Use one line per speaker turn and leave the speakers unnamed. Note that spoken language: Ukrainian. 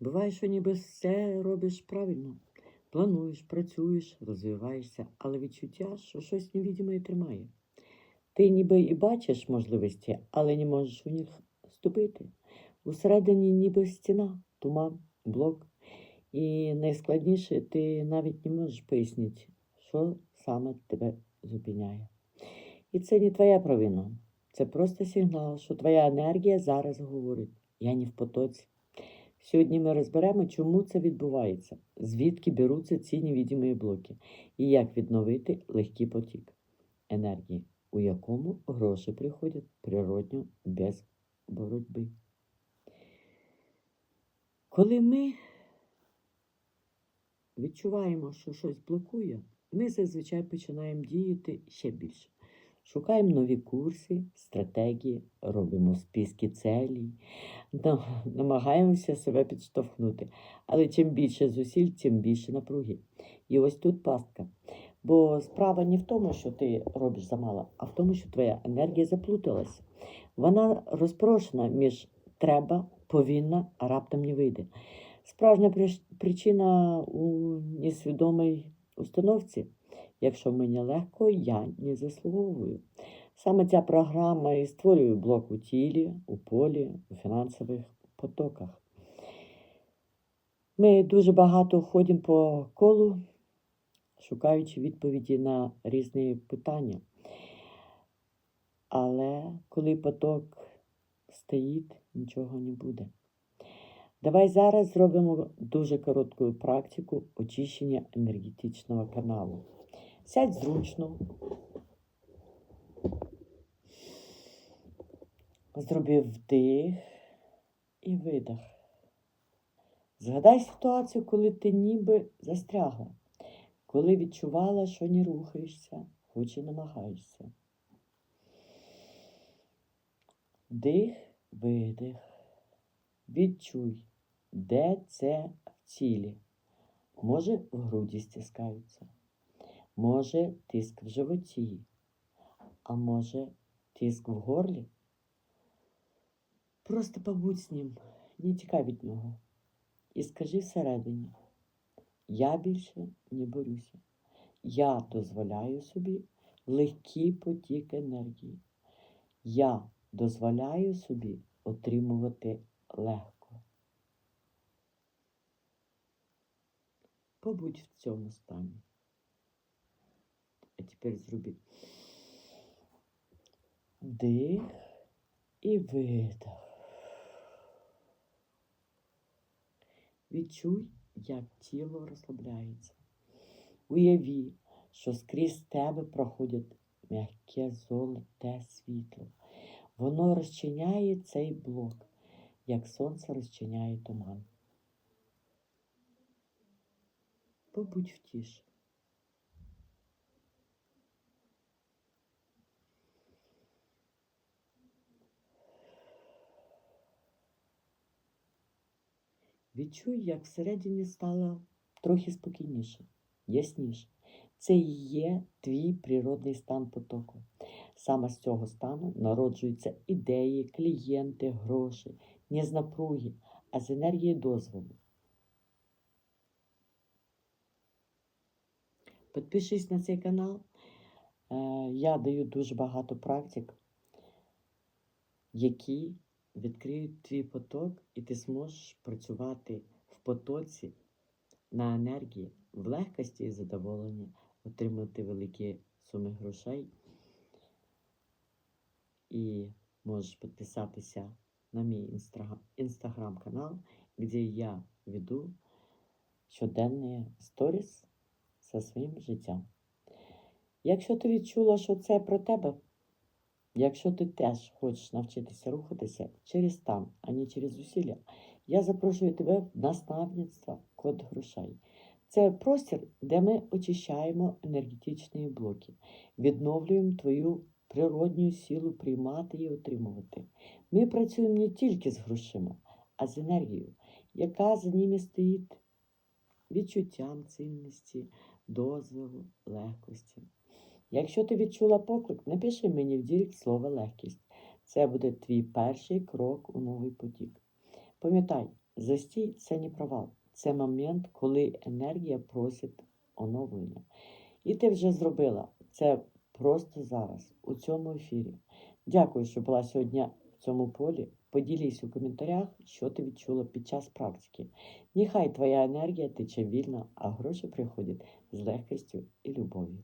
Буває, що ніби все робиш правильно. Плануєш, працюєш, розвиваєшся, але відчуття, що щось невідоме тримає. Ти ніби і бачиш можливості, але не можеш у них вступити. Усередині ніби стіна, туман, блок. І найскладніше, ти навіть не можеш пояснити, що саме тебе зупиняє. І це не твоя провина. Це просто сигнал, що твоя енергія зараз говорить. Я не в потоці. Сьогодні ми розберемо, чому це відбувається, звідки беруться ці невідомі блоки, і як відновити легкий потік енергії, у якому гроші приходять природньо без боротьби. Коли ми відчуваємо, що щось блокує, ми зазвичай починаємо діяти ще більше. Шукаємо нові курси, стратегії, робимо списки целей, намагаємося себе підштовхнути. Але чим більше зусиль, тим більше напруги. І ось тут пастка. Бо справа не в тому, що ти робиш замало, а в тому, що твоя енергія заплуталась. Вона розпрошена між треба, повинна, а раптом не вийде. Справжня причина у несвідомій установці. Якщо мені легко, я не заслуговую. Саме ця програма і створює блок у тілі, у полі, у фінансових потоках. Ми дуже багато ходимо по колу, шукаючи відповіді на різні питання. Але коли поток стоїть, нічого не буде. Давай зараз зробимо дуже коротку практику очищення енергетичного каналу. Сядь зручно. Зроби вдих і видих. Згадай ситуацію, коли ти ніби застрягла, коли відчувала, що не рухаєшся, хоч і намагаєшся. Вдих, видих. Відчуй, де це в тілі. Може, в груді стискаються, може, тиск в животі, а може, тиск в горлі. Просто побудь з ним, не тікай від нього. І скажи всередині, я більше не борюся. Я дозволяю собі легкий потік енергії. Я дозволяю собі отримувати легко. Побудь в цьому стані. А тепер зроби вдих і видих. Відчуй, як тіло розслабляється. Уяві, що скрізь тебе проходить м'яке золоте світло. Воно розчиняє цей блок, як сонце розчиняє туман. Побудь в Відчуй, як всередині стало трохи спокійніше, ясніше. Це і є твій природний стан потоку. Саме з цього стану народжуються ідеї, клієнти, гроші, не з напруги, а з енергії дозволу. Підпишись на цей канал. Е, Я даю дуже багато практик, які відкриють твій поток, і ти зможеш працювати в потоці на енергії, в легкості і задоволенні, отримати великі суми грошей. І можеш підписатися на мій інстаграм-канал, де я веду щоденні сторіс зі своїм життям. Якщо ти відчула, що це про тебе, якщо ти теж хочеш навчитися рухатися через стан, а не через зусилля, я запрошую тебе в наставництво код грошей. Це простір, де ми очищаємо енергетичні блоки, відновлюємо твою природню силу приймати і отримувати. Ми працюємо не тільки з грошима, а з енергією, яка за ними стоїть відчуттям цінності, дозволу, легкості. Якщо ти відчула поклик, напиши мені в дірект слово легкість. Це буде твій перший крок у новий потік. Пам'ятай, Застій це не провал. Це момент, коли енергія просить оновлення. І ти вже зробила це просто зараз, у цьому ефірі. Дякую, що була сьогодні в цьому полі. Поділись у коментарях, що ти відчула під час практики. Нехай твоя енергія тече вільно, а гроші приходять з легкістю і любов'ю.